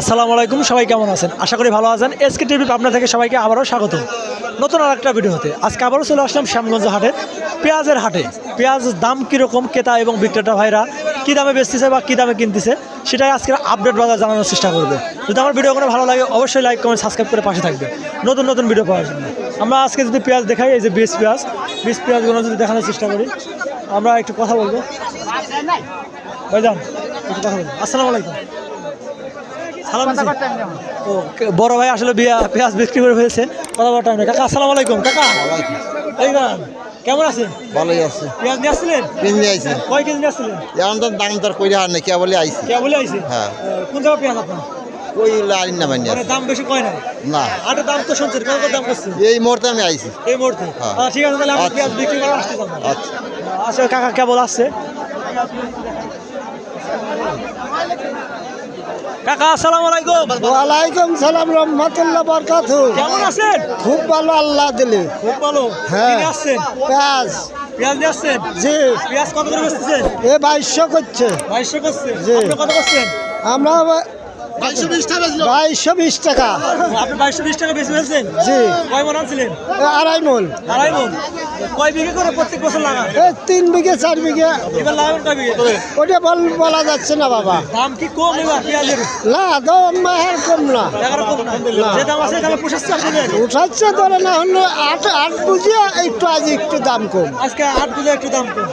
আসসালামু আলাইকুম, সবাই কেমন আছেন? আশা করি ভালো আছেন। এসকে টিভি পাবনা থেকে সবাইকে আবারও স্বাগত। নতুন আর একটা ভিডিওতে। আজকে আবারও চলে আসলাম শ্যামগঞ্জ হাটে পেঁয়াজের হাটে। পেঁয়াজের দাম কীরকম, ক্রেতা এবং বিক্রেতা ভাইরা কী দামে বেচতেছে বা কী দামে কিনতেছে, সেটাই আজকে আপডেট বাজার জানানোর চেষ্টা করব। যদি আমার ভিডিও কোনো ভালো লাগে, অবশ্যই লাইক, কমেন্ট, সাবস্ক্রাইব করে পাশে থাকবে নতুন নতুন ভিডিও পাওয়ার জন্য। আমরা আজকে যদি পেঁয়াজ দেখাই, এই যে বিশ পেঁয়াজ বিশ পেঁয়াজগুলো যদি দেখানোর চেষ্টা করি, আমরা একটু কথা বলব। ভাইজান, একটু কথা বলব। আসসালামু আলাইকুম। সালাম ও বড় ভাই আসলে বিয়া পেঁয়াজ বিক্রি করে ফেলছে। কথা বলার টাইম নেই। কাকা আসসালামু আলাইকুম। কাকা এই কেমন আছেন? ভালোই আছে। পেঁয়াজ নিয়ে আসছিলেন? কিনে আইছে। কয় কেজি নিয়ে আসছিলেন? এখন তো দাম দর কইরা আর নাকি বলে আইছে। কে বলে আইছে? হ্যাঁ। কোন জায়গা পেঁয়াজ আপনার? ওই লাইন না মানি দাম বেশি কয় না? না। আটের দাম তো শুনছেন কত কত দাম করছে? এই মুহূর্তে আমি আইছি। এই মুহূর্তে? হ্যাঁ। আচ্ছা, ঠিক আছে তাহলে আচ্ছা। পেঁয়াজ বিক্রি করে আসতে আচ্ছা। আচ্ছা কাকা কেবল আসছে? কাকা আসসালামু আলাইকুম। ওয়ালাইকুম সালাম রহমতুল্লাহ বরকাত কেমন আছেন? খুব ভালো আল্লাহ দিলে। খুব ভালো। হ্যাঁ। কিনে আসছেন? পেঁয়াজ। পেঁয়াজ নিয়ে আসছেন? জি। পেঁয়াজ কত করে বেচতেছেন? এ বাইশশো করছে। বাইশশো করছে। জি। কত করছেন? আমরা বাইশশো বিশ টাকা আপনি বাইশশো বিশ টাকা বেশি ফেলছেন জি। কয় মন আনছিলেন? এ আড়াই মন। আড়াই মন। কয় বিঘে করে প্রত্যেক বছর লাগান? তিন বিঘে চার বিঘে। এবার লাগাবেন কয় বিঘে? ওটা বল বলা যাচ্ছে না বাবা। দাম কি কম এবার পেঁয়াজের? না দাম মাহের কম না। এগারো কম না। যে দাম আছে দামে পোষাচ্ছে আপনাদের? উঠাচ্ছে ধরে না হলে আট আট বুঝিয়ে একটু আজ একটু দাম কম। আজকে আট বুঝে একটু দাম কম।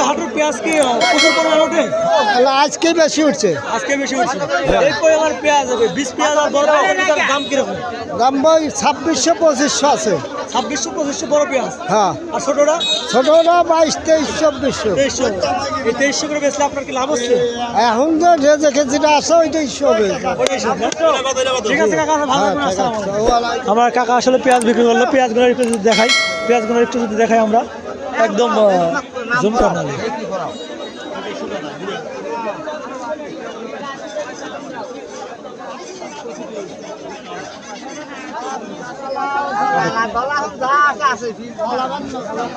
হাটের পেঁয়াজ কি আহ, প্রচুর পরিমাণে ওঠে? আজকে বেশি উঠছে। আজকে বেশি উঠছে। এই পেঁয়াজ হবে? বিশ পেঁয়াজ আর বড় পেঁয়াজ দাম কীরকম? দাম বই ছাব্বিশশো পঁচিশশো আছে। ছাব্বিশশো পঁচিশশো বড় পেঁয়াজ? হ্যাঁ। আর ছোটটা? বাইশ তেইশ চব্বিশশো। তেইশশো। এই তেইশশো করে বেচলে আপনার কি লাভ হচ্ছে? এখন তো যে দেখে যেটা আছে ওইটাই সবে ওটাই ঠিক আছে কাকা ভালো হ্যাঁ আমার কাকা আসলে পেঁয়াজ বিক্রি করল পেঁয়াজগুলো একটু যদি দেখাই পেঁয়াজগুলো একটু যদি দেখাই আমরা একদম জুম কর্নারে